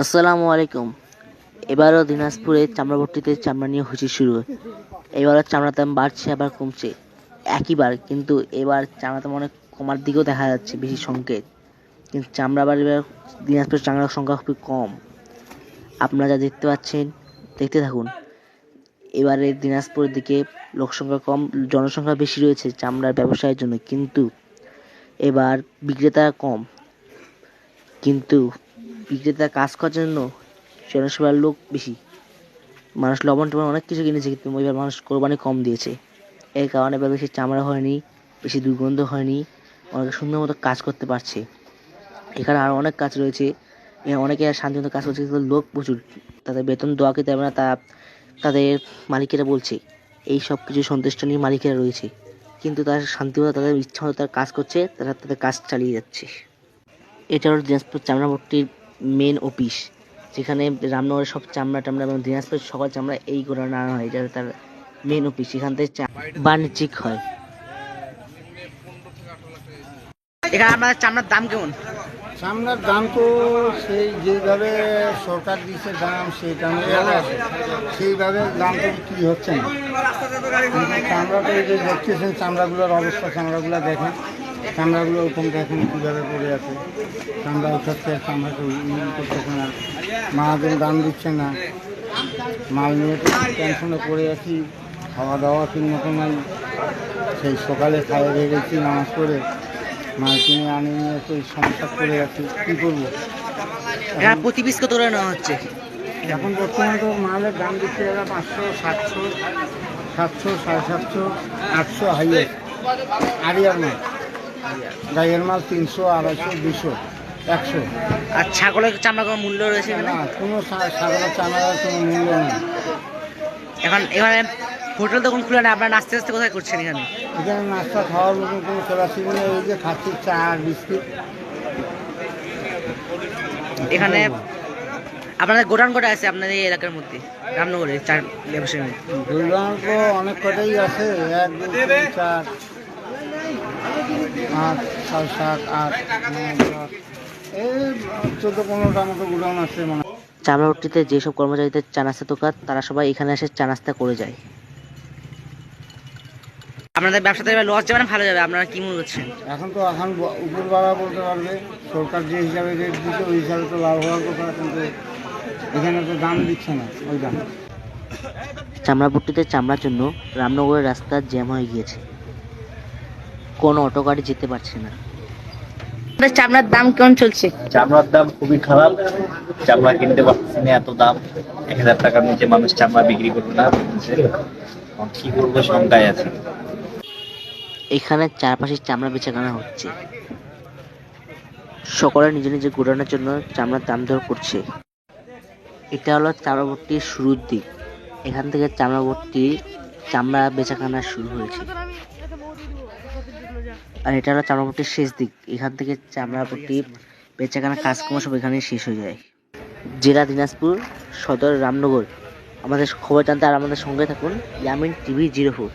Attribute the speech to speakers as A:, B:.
A: আসসালামু আলাইকুম। এবারও দিনাজপুরে চামড়া ভর্তিতে চামড়া নিয়ে হয়েছে শুরু। এবারও চামড়ার দাম বাড়ছে, আবার কমছে। একইবার কিন্তু এবার চামড়ার দাম অনেক কমার দিকেও দেখা যাচ্ছে, বেশি সংকেত। কিন্তু চামড়া বাড়ি এবার দিনাজপুরের চামড়ার সংখ্যা খুবই কম। আপনারা যা দেখতে পাচ্ছেন, দেখতে থাকুন। এবারে দিনাজপুরের দিকে লোকসংখ্যা কম, জনসংখ্যা বেশি রয়েছে চামড়ার ব্যবসায়ের জন্য, কিন্তু এবার বিক্রেতা কম। কিন্তু বিক্রেতা কাজ করার জন্য জনসেবার লোক বেশি। মানুষ লবণ টবণ অনেক কিছু কিনেছে, কিন্তু এবার মানুষ কোরবানি কম দিয়েছে। এই কারণে এবার বেশি চামড়া হয়নি, বেশি দুর্গন্ধ হয়নি, অনেক সুন্দর মতো কাজ করতে পারছে। এখানে আরও অনেক কাজ রয়েছে। অনেকে শান্তিমতো কাজ করছে, কিন্তু লোক প্রচুর। তাদের বেতন দেওয়া হবে না তা তাদের মালিকেরা বলছে। এই সব কিছু সন্তুষ্ট নিয়ে মালিকেরা রয়েছে। কিন্তু তারা শান্তিমতো তাদের ইচ্ছা মতো তারা কাজ করছে, তারা তাদের কাজ চালিয়ে যাচ্ছে। এটা হলো দিনাজপুর চামড়া ভর্তির মেন অফিস যেখানে রামনগরের সব চামড়া টামড়া এবং দিনাজপুরের সকল চামড়া এই গোডাউনে আনা হয় এটা তার মেন অফিস এখান থেকে চা- বাণিজ্যিক হয়। এখানে আপনাদের চামড়ার দাম কেমন?
B: চামড়ার দাম তো সেই যেভাবে সরকার দিচ্ছে দাম সেই দামে সেইভাবে দাম তো বিক্রি হচ্ছে না। চামড়াটা এই যে দেখতেছেন চামড়াগুলোর অবস্থা চামড়াগুলো দেখেন। চামড়াগুলো ওরকম দেখেন কীভাবে পড়ে আছে। চামড়া উঠাচ্ছে ইউজ করতেছে না। মাহাজন দাম দিচ্ছে না। মাল নিয়ে টেনশনে পড়ে আছি। খাওয়া দাওয়া ঠিক মতো নাই। সেই সকালে খাওয়া হয়ে গেছি নামাজ পড়ে। মাল কিনে আনি নিয়ে তো এই সমস্যা করে আছি। কী করব?
A: প্রতি পিস কত নেওয়া হচ্ছে।
B: এখন বর্তমানে তো মালের দাম দিচ্ছে এরা পাঁচশো সাতশো সাতশো সাড়ে সাতশো আটশো হাইয়েস্ট আরিয়ার মাল। গাইয়ের মাল তিনশো আড়াইশো দুশো একশো।
A: আর ছাগলের চামড়া কোনো মূল্য রয়েছে
B: না কোনো ছাগলের চামড়ার কোনো মূল্য নেই।
A: এখন এখানে হোটেল তখন খুলে না আপনার নাস্তে নাস্তে কোথায় করছেন এখানে?
B: এখানে নাস্তা খাওয়ার মতন কোনো কেলাসিব নেই এই যে খাচ্ছি চা আর বিস্কিট।
A: এখানে আপনাদের গোডাউন কটা আছে আপনাদের এই এলাকার মধ্যে? রামনগরে চার ব্যবসায়ী?
B: গোলগাঁও তো অনেক কটাই আছে এক দুই তিন চার। আট ছয় সাত আট এই চোদ্দ পনেরোটার মতো গোডাউন আছে মানে
A: চামড়াটিতে যেসব কর্মচারীদের চা নাস্তা দোকান তারা সবাই এখানে এসে চা নাস্তা করে যায়। আপনাদের ব্যবসাতে এবার লস যাবে না ভালো যাবে? আপনারা কি মনে করছেন?
B: এখন তো এখন ব- উপরওয়ালা বলতে পারবে। সরকার যে হিসাবে রেট দিচ্ছে ওই হিসাবে তো লাভ হওয়ার কথা কিন্তু এখানে তো দাম দিচ্ছে না ওই দাম।
A: চামড়াপট্টিতে চামড়ার জন্য রামনগরের রাস্তা জ্যাম হয়ে গিয়েছে। কোনো অটো গাড়ি যেতে পারছে না। চামড়ার দাম কেমন চলছে?
C: চামড়ার দাম খুবই খারাপ। চামড়া কিনতে পারছি না এত দাম। এক হাজার টাকার নিচে মানুষ চামড়া বিক্রি করবে না। কি করব শঙ্কায় আছে।
A: এখানে চারপাশে চামড়া বেচা কেনা হচ্ছে। সকলে নিজে নিজে গোডানোর জন্য চামড়ার দাম দর করছে। এটা হলো চামড়াবর্তির শুরুর দিক। এখান থেকে চামড়াবর্তি চামড়া বেচাকেনা শুরু হয়েছে। আর এটা হলো চামড়াপট্টির শেষ দিক। এখান থেকে চামড়াপট্টি বেচাকেনা কাজকর্ম সব এখানে শেষ হয়ে যায়। জেলা দিনাজপুর সদর রামনগর। আমাদের খবর জানতে আর আমাদের সঙ্গে থাকুন। Yamin TV zero four.